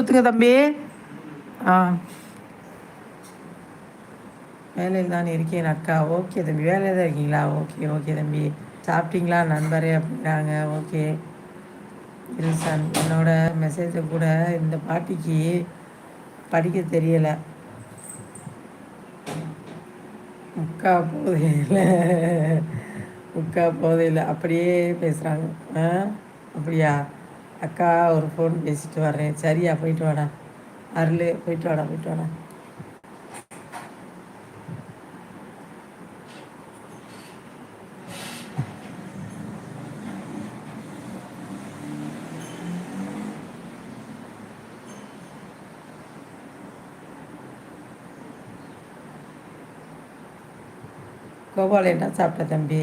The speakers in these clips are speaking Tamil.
ஊற்றுங்க தம்பி. ஆ. வேலையில் தான் இருக்கேன் அக்கா. ஓகே தம்பி. வேலையில் தான் இருக்கீங்களா? ஓகே ஓகே தம்பி. சாப்பிட்டீங்களா நண்பரே அப்படின்னாங்க. ஓகே. வில்சன் என்னோட மெசேஜை கூட இந்த பாட்டிக்கு படிக்க தெரியலை. முக்கா போதையில் முக்கா போதையில் அப்படியே பேசுகிறாங்க ஆ? அப்படியா? அக்கா ஒரு ஃபோன் பேசிட்டு வர்றேன். சரியா போயிட்டு வாடா. அருள் போயிட்டு வாடா போயிட்டு வாடா. கோபால் என்ன சாப்பிட்ட தம்பி?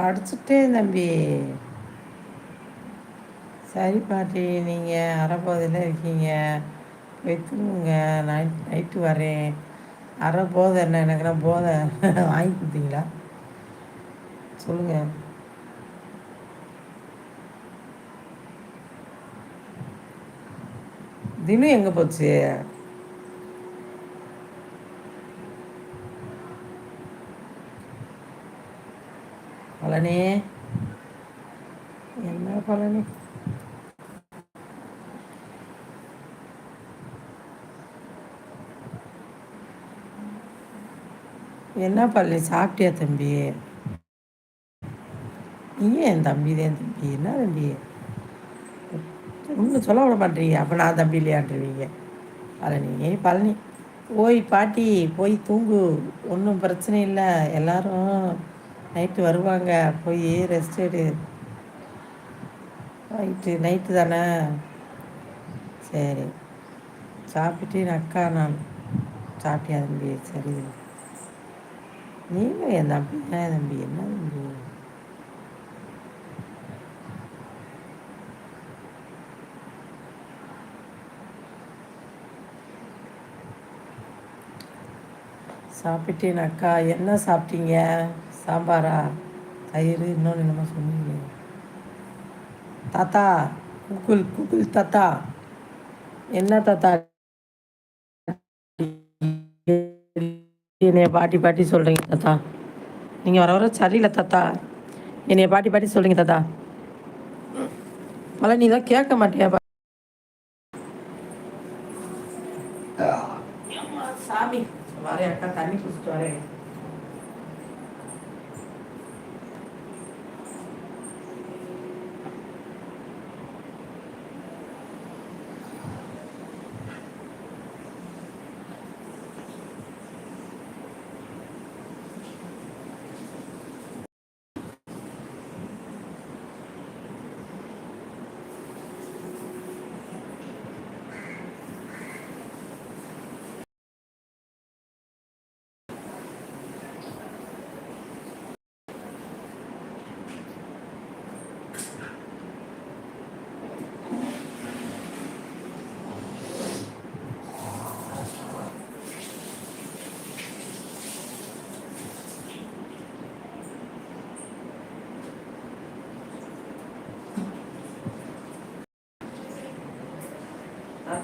படிச்சுட்டேன் தம்பி. சரி பாட்டி நீங்கள் அரைப்பகுதியில் இருக்கீங்க. போய் தூங்குங்க நைட் நைட்டு வரேன். அரை போதை என்ன எனக்குலாம் போதை? வாங்கி கொடுத்தீங்களா? சொல்லுங்கள் தினம் எங்கே போச்சு? பழனி என்ன பழனி என்ன பழனி சாப்பிட்டியா தம்பி? நீ என் தம்பி தான் தம்பி. என்ன தம்பி? ஒன்றும் சொல்ல விட மாட்டீங்க அப்போ நான் தம்பி இல்லையாண்டுருவீங்க பழனி பழனி ஓய் பாட்டி போய் தூங்கு. ஒன்றும் பிரச்சனை இல்லை. எல்லாரும் நைட்டு வருவாங்க. போய் ரெஸ்ட் எடு. நைட்டு நைட்டு தானே? சரி. சாப்பிட்டு அக்கா நான் சாப்பிட்டியா தம்பி. சரி நீங்கள் என் தம்பி என்ன தம்பி. என்ன தம்பி? சாப்பிட்டேன் அக்கா என்ன சாப்பிட்டீங்க? சாம்பாரா? தயிர் இன்னொன்று என்னமோ சொன்னீங்க தாத்தா குக்குல் குக்குல் தாத்தா. என்ன தாத்தா? என்னைய பாட்டி பாட்டி சொல்கிறீங்க தாத்தா. நீங்கள் வர வர சரியில்லை தாத்தா. என்னைய பாட்டி பாட்டி சொல்கிறீங்க தாத்தா. பல நீ தான் கேட்க மாட்டியா? சாமி. வரேன் அக்கா தண்ணி குடிச்சிட்டு வரேன்.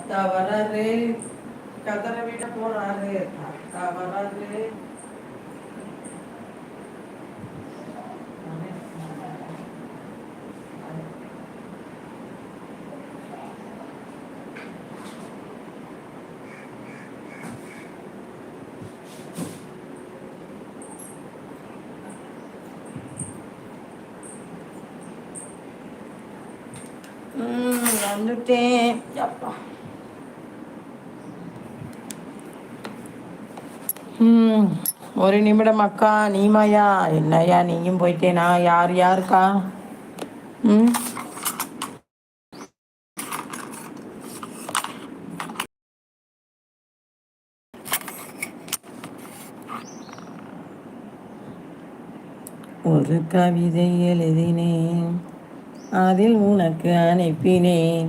அத்தா கதற விட போறாரு அத்தா வந்துட்டேன். அப்பா ஒரு நிமிடம் அக்கா நீமாயா. என்னையா நீயும் போயிட்டேனா? யார் யாருக்கா? ம்? ஒரு கவிதை எழுதினேன். அதில் உனக்கு அனுப்பினேன்.